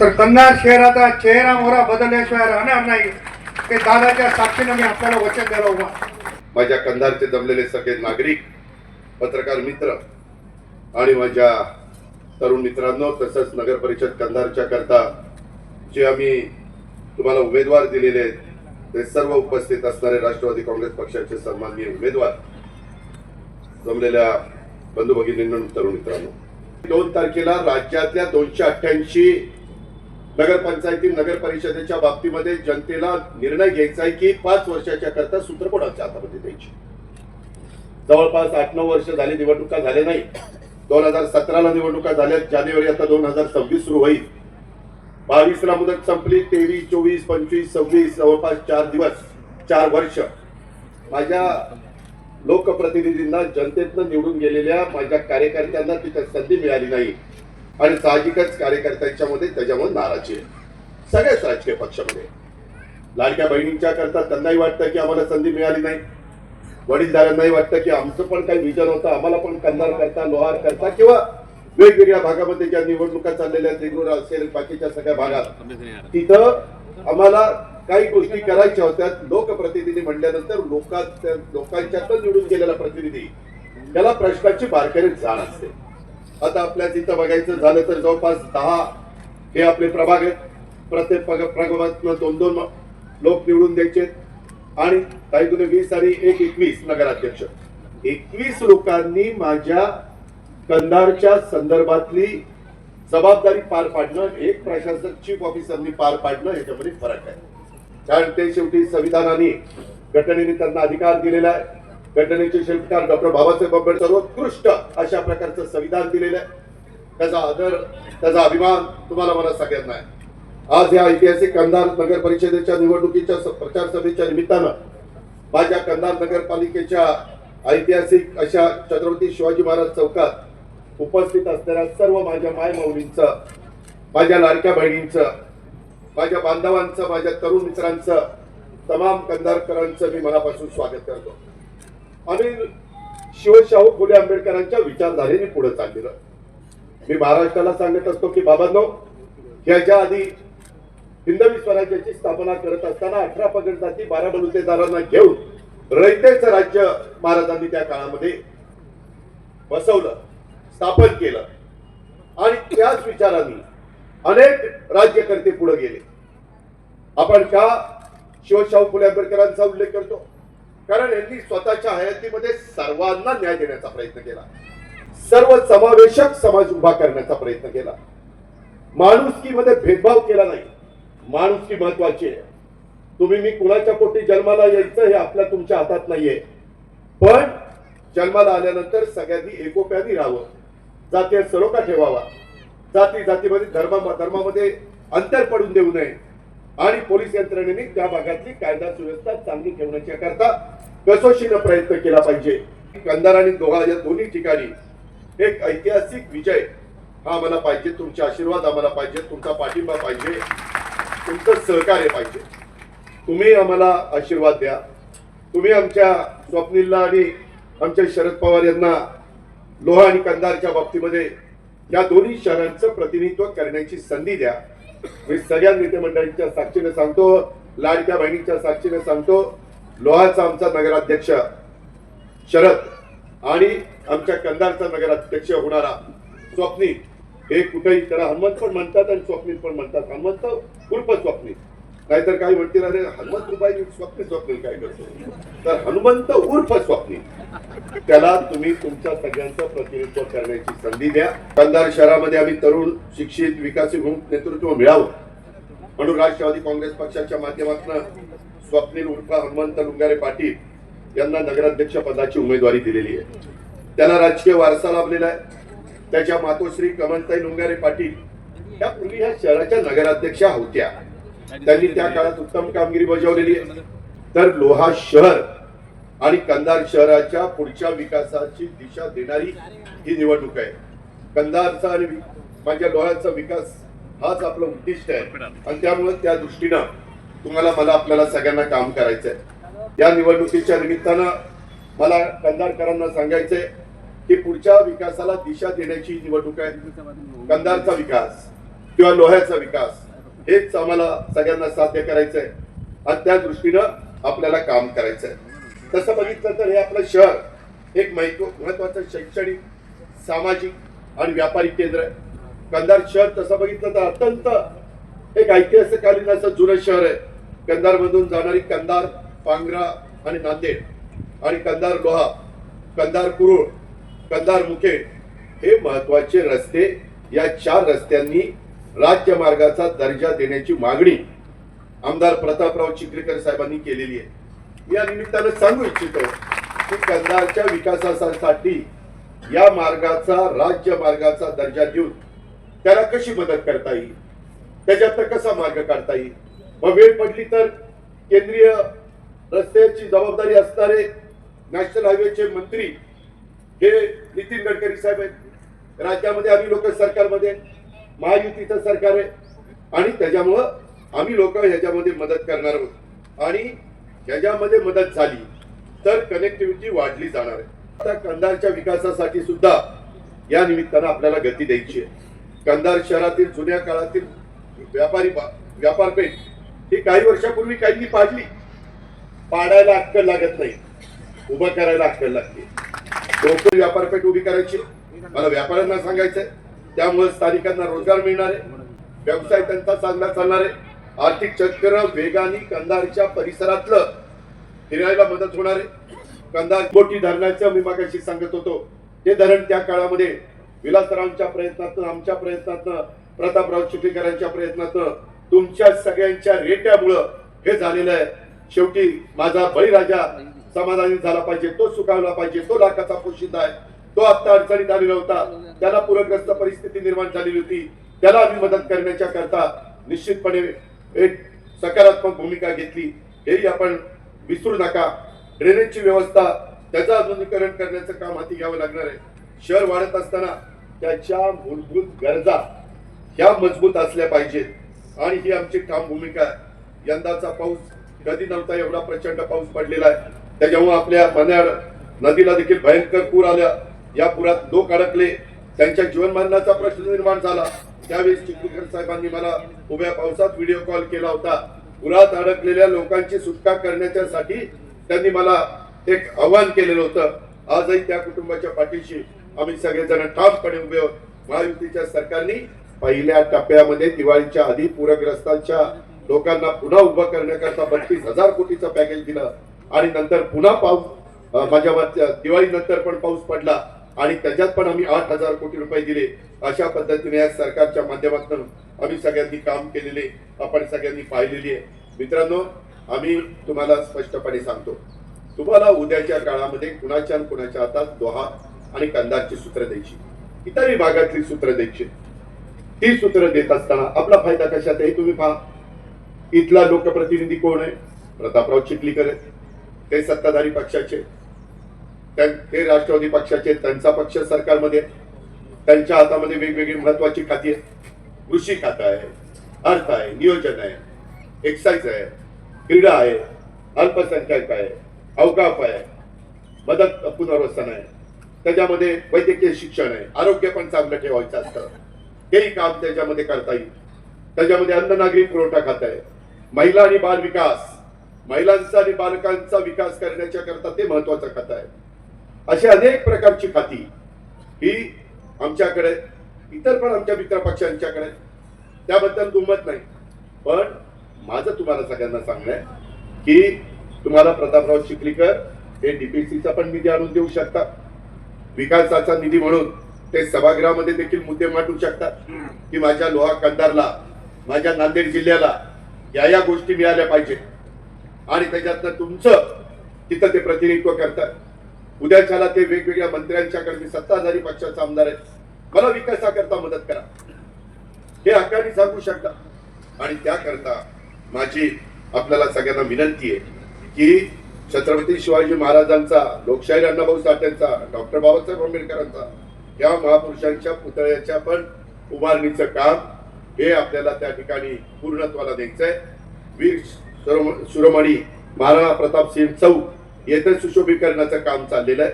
तर कन्नार शहराचा चेहरा मोहरा बदलल्याशिवाय राहणार नाही. ते दादाच्या साक्षीनं मी आपल्याला वचन द्यायला उभा माझ्या कंधारचे जमलेले सगळे नागरिक पत्रकार मित्र आणि माझ्या तरुण मित्रांनो तसंच नगर परिषद कंधारच्या करता जे आम्ही तुम्हाला उमेदवार दिलेले आहेत ते सर्व उपस्थित असणारे राष्ट्रवादी काँग्रेस पक्षाचे सन्माननीय उमेदवार जमलेल्या बंधू भगिनींनो तरुण मित्रांनो. दोन तारखेला राज्यातल्या दोनशे अठ्ठ्याऐंशी नगरपंचायती नगर परिषदेच्या बाबतीमध्ये जनतेला निर्णय घ्यायचा आहे की पाच वर्षाच्या करता सूत्र कोणाच्या हातामध्ये द्यायची. जवळपास आठ नऊ वर्ष झाली निवडणुका झाल्या नाही. दोन हजार सतराला निवडणुका झाल्या. जानेवारी आता दोन हजार सव्वीस सुरू होईल. बावीसला मुदत संपली. तेवीस चोवीस पंचवीस सव्वीस जवळपास चार दिवस चार वर्ष. माझ्या लोकप्रतिनिधींना जनतेतनं निवडून गेलेल्या माझ्या कार्यकर्त्यांना तिथे संधी मिळाली नाही. आणि साहजिकच कार्यकर्त्यांच्या मध्ये त्याच्यामुळे नाराजी आहे. सगळ्याच राजकीय पक्षामध्ये. लाडक्या बहिणींच्या करता त्यांनाही वाटतं की आम्हाला संधी मिळाली नाही. वडीलधाऱ्यांनाही वाटतं की आमचं पण काही विजन होतं आम्हाला पण कंधार करता लोहार करता किंवा वेगवेगळ्या भागामध्ये ज्या निवडणुका चाललेल्या आहेत असेल बाकीच्या सगळ्या भागात तिथं आम्हाला काही गोष्टी करायच्या होत्या. लोकप्रतिनिधी म्हणल्यानंतर लोकांच्या लोकांच्यातच निवडून गेलेला प्रतिनिधी त्याला प्रश्नाची बारकाईने जाण असते. आता आपल्या तिथं बघायचं झालं तर जवळपास दहा हे आपले प्रभाग आहेत. प्रत्येक प्रग- प्रभागातनं दोन दोन लोक निवडून द्यायचे आणि काही तुम्ही वीस आणि एक एकवीस नगराध्यक्ष. एकवीस लोकांनी माझ्या कंधारच्या संदर्भातली जबाबदारी पार पाडणं एक प्रशासक चीफ ऑफिसरनी पार पाडणं याच्यामध्ये फरक आहे. कारण ते शेवटी संविधानाने घटनेने त्यांना अधिकार दिलेला आहे. घटनेचे शिल्पकार डॉक्टर बाबासाहेब आंबेडकर सर्वोत्कृष्ट अशा प्रकारचं संविधान दिलेलं आहे. त्याचा आदर त्याचा अभिमान तुम्हाला मला सगळ्यांना आहे. आज या ऐतिहासिक कंधार नगर परिषदेच्या निवडणुकीच्या प्रचार सभेच्या निमित्तानं माझ्या कंधार नगरपालिकेच्या ऐतिहासिक अशा छत्रपती शिवाजी महाराज चौकात उपस्थित असलेल्या सर्व माझ्या मायमाऊलींचं माझ्या लाडक्या बहिणींचं माझ्या बांधवांचं माझ्या तरुण मित्रांचं तमाम कंधारकरांचं मी मनापासून स्वागत करतो. आणि शिवशाहू फुले आंबेडकरांच्या विचारधारेने पुढे चाललेलं. मी महाराष्ट्राला सांगत असतो की बाबांनो याच्या आधी हिंदवी स्वराज्याची स्थापना करत असताना अठरा पगड जाती बारा बलुतेदारांना घेऊन रयतेचं राज्य महाराजांनी त्या काळामध्ये बसवलं स्थापन केलं. आणि त्याच विचारांनी अनेक राज्यकर्ते पुढे गेले. आपण का शिवशाहू फुले आंबेडकरांचा उल्लेख करतो. कारण यांनी स्वतःच्या हयातीमध्ये सर्वांना न्याय देण्याचा प्रयत्न केला. सर्व समावेशक समाज उभा करण्याचा प्रयत्न केला. माणुसकीमध्ये भेदभाव केला नाही. माणुसकी महत्वाची आहे. तुम्ही मी कुणाच्या पोटी जन्माला यायचं हे आपल्या तुमच्या हातात नाहीये. पण जन्माला आल्यानंतर सगळ्यांनी एकोप्याने राहावं. जातीय सरोखा ठेवावा. जाती जातीमध्ये धर्मा धर्मामध्ये अंतर पडून देऊ नये. आणि पोलीस यंत्रणेने त्या भागातली कायदा सुव्यवस्था चांगली ठेवण्याच्या करता कसोशीनं प्रयत्न केला पाहिजे. कंधार आणि दोघा या दोन्ही ठिकाणी एक ऐतिहासिक विजय हा आम्हाला पाहिजे तुमचे आशीर्वाद आम्हाला पाहिजे तुमचा पाठिंबा पाहिजे तुमचं सहकार्य पाहिजे. तुम्ही आम्हाला आशीर्वाद द्या. तुम्ही आमच्या स्वप्नीलला आणि आमच्या शरद पवार यांना लोहा आणि कंधारच्या बाबतीमध्ये या दोन्ही शहरांचं प्रतिनिधित्व करण्याची संधी द्या. मी सगळ्या नेते मंडळींच्या साक्षीने सांगतो लाडक्या बहिणीच्या साक्षीने सांगतो लोहाचा आमचा नगराध्यक्ष शरद आणि आमच्या कंधारचा नगराध्यक्ष होणारा स्वप्नील हे कुठेही त्याला हनुमंत पण म्हणतात आणि स्वप्नील पण म्हणतात. हनुमंत उर्फ स्वप्नील नाहीतर काही म्हणतील अरे हनुमंत रुपये स्वप्नील स्वप्नील काय करतो तर हनुमंत उर्फ स्वप्नील त्याला तुम्ही तुमच्या सगळ्यांचं प्रतिनिधित्व करण्याची संधी द्या. कंधार शहरामध्ये आम्ही तरुण शिक्षित विकासी नेतृत्व मिळावं. म्हणून राष्ट्रवादी काँग्रेस पक्षाच्या माध्यमातून स्वप्नील उर्फ हनुमंत लुंगारे पाटील यांना नगराध्यक्ष पदाची उमेदवारी दिलेली आहे. त्याला राजकीय वारसा लाभलेला आहे. त्याच्या मातोश्री कमलताई लुंगारे पाटील या पूर्वी ह्या शहराच्या नगराध्यक्षा होत्या. त्यांनी त्या काळात उत्तम कामगिरी बजावलेली आहे. तर लोहा शहर आणि कंधार शहराच्या पुढच्या विकासाची दिशा देणारी ही निवडणूक आहे. कंधारचा आणि माझ्या लोहाचा विकास हाच आपलं उद्दिष्ट आहे. आणि त्यामुळे त्या दृष्टीनं तुम्हाला मला आपल्याला सगळ्यांना काम करायचं आहे या निवडणुकीच्या निमित्तानं मला कंधारकरांना सांगायचंय की पुढच्या विकासाला दिशा देण्याची निवडणूक आहे. कंधारचा विकास किंवा लोह्याचा विकास हेच आम्हाला सगळ्यांना साध्य करायचं आहे आणि त्या दृष्टीनं आपल्याला काम करायचं आहे तसं बघितलं तर हे आपलं शहर एक महत्त्व महत्वाचं शैक्षणिक सामाजिक आणि व्यापारी केंद्र आहे. कंधार शहर तसं बघितलं तर अत्यंत एक ऐतिहासिककालीन असं जुनं शहर आहे. कंधारमधून जाणारी कंधार पांगरा आणि नांदेड आणि कंधार लोहा कंधार कुरुळ कंधार मुखेड हे महत्त्वाचे रस्ते या चार रस्त्यांनी राज्य मार्गाचा दर्जा देण्याची मागणी आमदार प्रतापराव चिखलीकर साहेबांनी केलेली आहे. या निमित्तानं सांगू इच्छितो की कंधारच्या विकासासाठी या मार्गाचा राज्य मार्गाचा दर्जा देऊन त्याला कशी मदत करता येईल? त्याच्यात कसा मार्ग काढता येईल? मग वेळ पडली तर केंद्रीय रस्त्याची जबाबदारी असणारे नॅशनल हायवेचे मंत्री हे नितीन गडकरी साहेब आहेत. राज्यामध्ये आम्ही लोक सरकारमध्ये महायुतीचं सरकार आहे. आणि त्याच्यामुळं आम्ही लोक ह्याच्यामध्ये मदत करणार आहोत. आणि ज्याच्यामध्ये मदत झाली तर कनेक्टिव्हिटी वाढली जाणार आहे. आता कंधारच्या विकासासाठी सुद्धा या निमित्तानं आपल्याला गती द्यायची आहे. कंधार शहरातील जुन्या काळातील व्यापारी बा- व्यापारपेठ ही काही वर्षापूर्वी काहींनी पाडली पाडायला अक्कल लागत नाही. उभं करायला अक्कल लागते. लोकल व्यापारपेठ उभी करायची. मला व्यापाऱ्यांना सांगायचंय त्यामुळे स्थानिकांना रोजगार मिळणार आहे. व्यवसाय त्यांचा चांगला चालणार आहे. आर्थिक चक्र वेगाने कंधारच्या परिसरातलं फिरायला मदत होणार आहे. कंधार मोठी धरणाचं मी मागाशी सांगत होतो. ते धरण त्या काळामध्ये विलासरावांच्या प्रयत्नातून आमच्या प्रयत्नातनं प्रतापराव चिखलीकरांच्या प्रयत्नातनं तुमच्या सगळ्यांच्या रेट्यामुळं हे झालेलं आहे. शेवटी माझा बळीराजा समाधानी झाला पाहिजे तो सुखावला पाहिजे तो लाखाचा पोशिंदा आहे. तो आता अडचणीत आलेला होता. त्याला पूरग्रस्त परिस्थिती निर्माण झालेली होती. त्याला आम्ही मदत करण्याच्या करता निश्चितपणे एक सकारात्मक भूमिका घेतली. हेही आपण विसरू नका. ड्रेनेजची व्यवस्था त्याचं आधुनिकरण करण्याचं काम हाती घ्यावं लागणार आहे. शहर वाढत असताना त्याच्या मूलभूत गरजा ह्या मजबूत असल्या पाहिजेत. आणि ही आमची ठाम भूमिका आहे. यंदाचा पाऊस कधी नव्हता एवढा प्रचंड पाऊस पडलेला आहे. त्याच्यामुळे आपल्या मन्याड नदीला देखील भयंकर पूर आल्या. या पुरात लोक अडकले. त्यांच्या जीवनमानाचा प्रश्न निर्माण झाला. त्यावेळेस चिखलीकर साहेबांनी मला उभ्या पावसात व्हिडिओ कॉल केला होता. पुरात अडकलेल्या लोकांची सुटका करण्याच्यासाठी त्यांनी मला एक आव्हान केलेलं होतं. आजही त्या कुटुंबाच्या पाठीशी आम्ही सगळेजण ठामपणे उभे आहोत. महायुतीच्या सरकारने पहिल्या टप्प्यामध्ये दिवाळीच्या आधी पूरग्रस्तांच्या लोकांना पुन्हा उभं करण्याकरता बत्तीस हजार कोटीचं पॅकेज दिलं. आणि नंतर पुन्हा पाऊस माझ्या मत दिवाळी नंतर पण पाऊस पडला. आणि त्याच्यात पण आम्ही आठ हजार कोटी रुपये दिले. अशा पद्धतीने या सरकारच्या माध्यमातून आम्ही सगळ्यांनी काम केलेले आपण सगळ्यांनी पाहिलेली आहे. मित्रांनो आम्ही तुम्हाला स्पष्टपणे सांगतो तुम्हाला उद्याच्या काळामध्ये कुणाच्या आणि कुणाच्या हातात दोहा आणि कंदाची सूत्र द्यायची. इतरही भागातली सूत्र द्यायची. ती सूत्र देत असताना आपला फायदा कशात हे तुम्ही पहा. इथला लोकप्रतिनिधी कोण आहे? प्रतापराव चिखलीकर आहेत. ते सत्ताधारी पक्षाचे ते राष्ट्रवादी पक्षाचे त्यांचा पक्ष सरकारमध्ये त्यांच्या हातामध्ये वेगवेगळी महत्वाची खाती आहेत. कृषी खातं आहे अर्थ आहे नियोजन आहे एक्साईज आहे क्रीडा आहे अल्पसंख्याक आहे अवकाफ आहे मदत पुनर्वसन आहे. त्याच्यामध्ये वैद्यकीय शिक्षण आहे. आरोग्य पण चांगलं ठेवायचं असतं. हेही काम त्याच्यामध्ये करता येईल. त्याच्यामध्ये अन्न नागरी पुरवठा खातं आहे. महिला आणि बाल विकास. महिलांचा आणि बालकांचा विकास करण्याच्या करता ते महत्वाचं खातं आहे. अशी अनेक प्रकारची खाती. ही आमच्याकडे इतर पण आमच्या मित्र पक्षांच्याकडे. त्याबद्दल दुमत नाही. पण माझं तुम्हाला सगळ्यांना सांगणं आहे की तुम्हाला प्रतापराव चिखलीकर हे डीपीसीचा पण निधी आणून देऊ शकतात. विकासाचा निधी म्हणून ते सभागृहामध्ये देखील मुद्दे मांडू शकतात. की माझ्या लोहा कंधारला माझ्या नांदेड जिल्ह्याला या या गोष्टी मिळाल्या पाहिजेत. आणि त्याच्यातनं तुमचं तिथं ते प्रतिनिधित्व करतात. उद्याच्याला ते वेगवेगळ्या मंत्र्यांच्याकडे मी सत्ताधारी पक्षाचा आमदार आहे. मला विकासाकरता मदत करा. हे हक्काने सांगू शकता. आणि त्याकरता माझी आपल्याला सगळ्यांना विनंती आहे की छत्रपती शिवाजी महाराजांचा लोकशाही अण्णाभाऊ साठेंचा डॉक्टर बाबासाहेब आंबेडकरांचा या महापुरुषांच्या पुतळ्याच्या पण उभारणीचं काम हे आपल्याला त्या ठिकाणी पूर्णत्वाला द्यायचं आहे वीर सुरमणी महाराणा प्रताप सिंह चौक येथे सुशोभीकरणाचं काम चाललेलं आहे.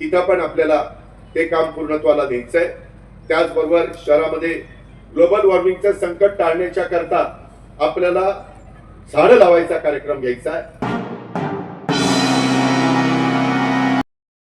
तिथं पण आपल्याला ते काम पूर्णत्वाला द्यायचं आहे त्याचबरोबर शहरामध्ये ग्लोबल वॉर्मिंगचं संकट टाळण्याच्या करता आपल्याला झाडं लावायचा कार्यक्रम घ्यायचा आहे.